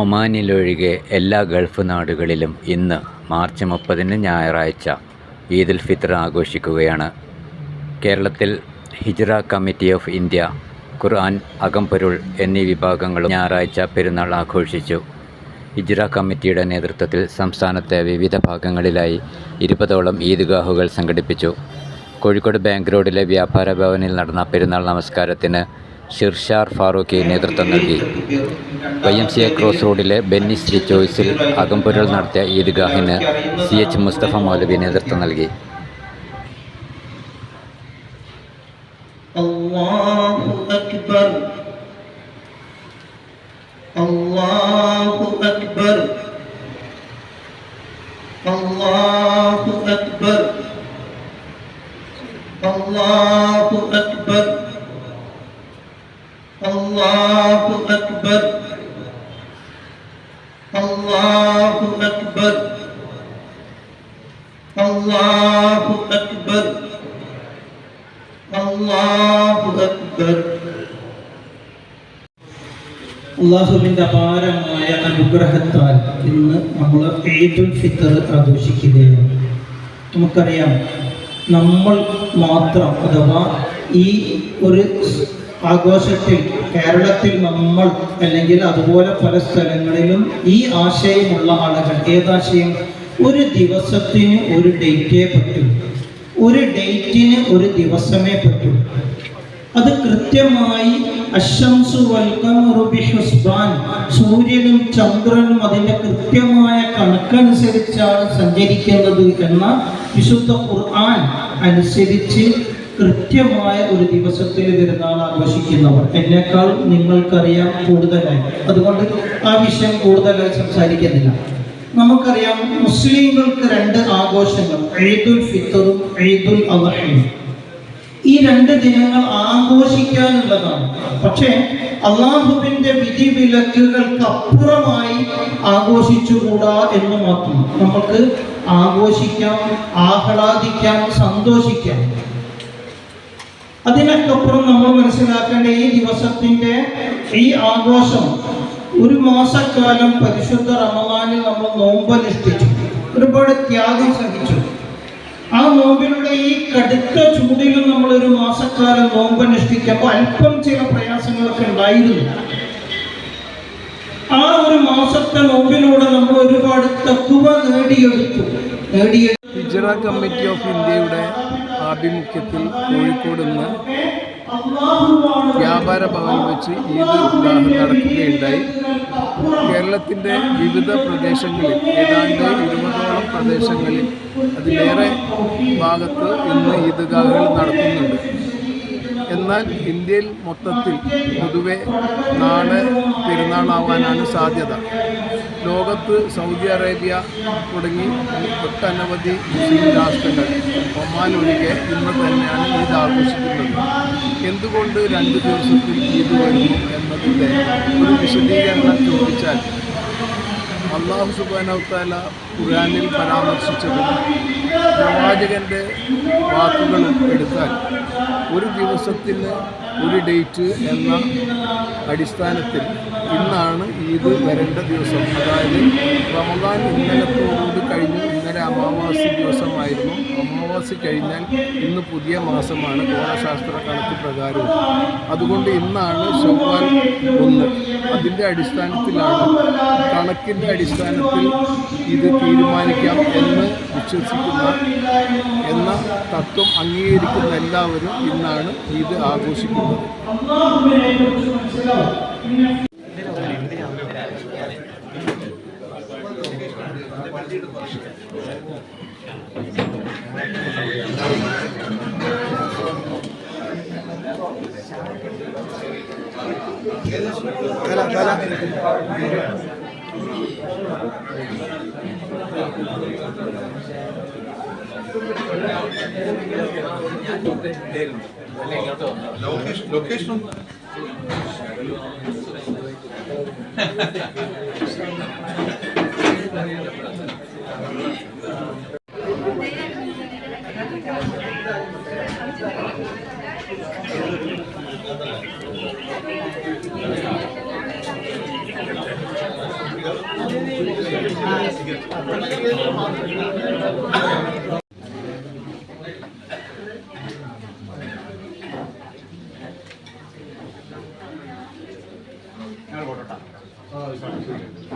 ഒമാനിലൊഴികെ എല്ലാ ഗൾഫ് നാടുകളിലും ഇന്ന് മാർച്ച് മുപ്പതിന് ഞായറാഴ്ച ഈദുൽ ഫിത്ർ ആഘോഷിക്കുകയാണ്. കേരളത്തിൽ Hijra committee of India Quran Akamporul എന്നീ വിഭാഗങ്ങളും ഞായറാഴ്ച പെരുന്നാൾ ആഘോഷിച്ചു. ഹിജ്റ കമ്മിറ്റിയുടെ നേതൃത്വത്തിൽ സംസ്ഥാനത്തെ വിവിധ ഭാഗങ്ങളിലായി ഇരുപതോളം ഈദ്ഗാഹുകൾ സംഘടിപ്പിച്ചു. കോഴിക്കോട് ബാങ്ക് റോഡിലെ വ്യാപാര ഭവനിൽ നടന്ന പെരുന്നാൾ നമസ്കാരത്തിന് ഷിർഷാർ ഫാറൂഖ് നേതൃത്വം നൽകി. Y M C A cross റോഡിലെ ബെന്നിസ് ശ്രീ ചോയ്സിൽ അകമ്പുരൽ നടത്തിയ ഈദ്ഗാഹിന് സി എച്ച് മുസ്തഫ മൗലവി നേതൃത്വം നൽകി. Allah الله أكبر الله أكبر അള്ളാഹു അക്ബർ അള്ളാഹുവിൻ്റെ അപാരമായ അനുഗ്രഹത്താൽ ഇന്ന് നമ്മൾ ഈദുൽ ഫിത്തർ ആഘോഷിക്കുകയാണ് നമുക്കറിയാം നമ്മൾ മാത്രം അഥവാ ഈ ഒരു ആഘോഷത്തിൽ കേരളത്തിൽ നമ്മൾ അല്ലെങ്കിൽ അതുപോലെ പല സ്ഥലങ്ങളിലും ഈ ആശയമുള്ള ആളുകൾ ഏതാശയം? ഒരു ദിവസത്തിന് ഒരു ഡേറ്റേ പറ്റൂ. ഒരു ഡേറ്റിന് ഒരു ദിവസമേ പറ്റൂ. അത് കൃത്യമായി സൂര്യനും ചന്ദ്രനും അതിന്റെ കൃത്യമായ കണക്കനുസരിച്ചാണ് സഞ്ചരിക്കുന്നത് എന്ന വിശുദ്ധ ഖുർആൻ അനുസരിച്ച് കൃത്യമായ ഒരു ദിവസത്തിൽ പെരുന്നാൾ ആഘോഷിക്കുന്നവർ. എന്നേക്കാൾ നിങ്ങൾക്കറിയാം കൂടുതലായി. അതുകൊണ്ട് ആ വിഷയം കൂടുതലായി സംസാരിക്കുന്നില്ല. നമുക്കറിയാം മുസ്ലിങ്ങൾക്ക് രണ്ട് ആഘോഷങ്ങൾ ഈദുൽ ഫിത്തറും ഈദുൽ അദ്ഹയും. ഈ രണ്ട് ദിനങ്ങൾ ആഘോഷിക്കാനുള്ളതാണ്. പക്ഷേ അള്ളാഹുവിന്റെ വിധിവിലക്കുകൾക്ക് അപ്പുറമായി ആഘോഷിച്ചുകൂടാ എന്ന് മാത്രം. നമുക്ക് ആഘോഷിക്കാം ആഹ്ലാദിക്കാം സന്തോഷിക്കാം. അതിനൊക്കപ്പുറം നമ്മൾ മനസ്സിലാക്കേണ്ട ഈ ദിവസത്തിന്റെ ഈ ആഘോഷം ഒരു മാസക്കാലം പരിശുദ്ധ റമദാനിൽ നമ്മൾ നോമ്പനുഷ്ഠിച്ചു. ഒരുപാട് ത്യാഗം സഹിച്ചു. ആ നോമ്പിലൂടെ ഈ കടുത്ത ചൂടിലും നമ്മൾ ഒരു മാസക്കാലം നോമ്പനുഷ്ഠിക്കുമ്പോൾ അല്പം ചില പ്രയാസങ്ങളൊക്കെ ഉണ്ടായിരുന്നു. ആ ഒരു മാസത്തെ നോമ്പിലൂടെ നമ്മൾ ഒരുപാട് തക്കുവ നേടിയെടുത്തു. നേടിയെടുത്തു. കമ്മിറ്റി ഓഫ് ഇന്ത്യയുടെ ആഭിമുഖ്യത്തിൽ കോഴിക്കോട് നിന്ന് വ്യാപാര ഭവൻ വെച്ച് ഈദ് ഉദ്ഘാടനം നടക്കുകയുണ്ടായി. കേരളത്തിന്റെ വിവിധ പ്രദേശങ്ങളിൽ ഏതാണ്ട് ഇരുപതോളം പ്രദേശങ്ങളിൽ അതിലേറെ ഭാഗത്ത് ഇന്ന് ഈദ്ഗാഹുകൾ നടത്തുന്നുണ്ട്. എന്നാൽ ഇന്ത്യയിൽ മൊത്തത്തിൽ പൊതുവെ നാളെ പെരുന്നാളാവാനാണ് സാധ്യത. ലോകത്ത് സൗദി അറേബ്യ തുടങ്ങി ഒട്ടനവധി മുസ്ലിം രാഷ്ട്രങ്ങൾ ഒമാൻ ഒഴികെ ഇന്ന് തന്നെയാണ് ഈദ് ആഘോഷിക്കുന്നത്. എന്തുകൊണ്ട് രണ്ട് ദിവസത്തിൽ ഈദ് വരുന്നു എന്നതിന്റെ ഒരു വിശദീകരണം ചോദിച്ചാൽ അള്ളാഹു സുബാനവത്താല ഖുറാനിൽ പരാമർശിച്ചതും പ്രവാചകന്റെ വാക്കുകളും എടുത്താൽ ഒരു ദിവസത്തിൽ ഒരു ഡേറ്റ് എന്ന അടിസ്ഥാനത്തിൽ ഇന്നാണ് ഈദ് വരേണ്ട ദിവസം. അതായത് റമദാൻ ഇന്നലത്തോടുകൂടി കഴിഞ്ഞു. അമാവാസി ദിവസമായിരുന്നു. അമാവാസി കഴിഞ്ഞാൽ ഇന്ന് പുതിയ മാസമാണ്. ഗോളശാസ്ത്ര കണക്ക് പ്രകാരവും. അതുകൊണ്ട് ഇന്നാണ് ചൊവ്വാൽ ഒന്ന്. അതിന്റെ അടിസ്ഥാനത്തിലാണ്. കണക്കിന്റെ അടിസ്ഥാനത്തിൽ ഇത് തീരുമാനിക്കാം എന്ന് വിശ്വസിക്കുന്ന എന്ന തത്വം അംഗീകരിക്കുന്ന എല്ലാവരും ഇന്നാണ് ഇത് ആഘോഷിക്കുന്നത്. Location. Location. なるほど。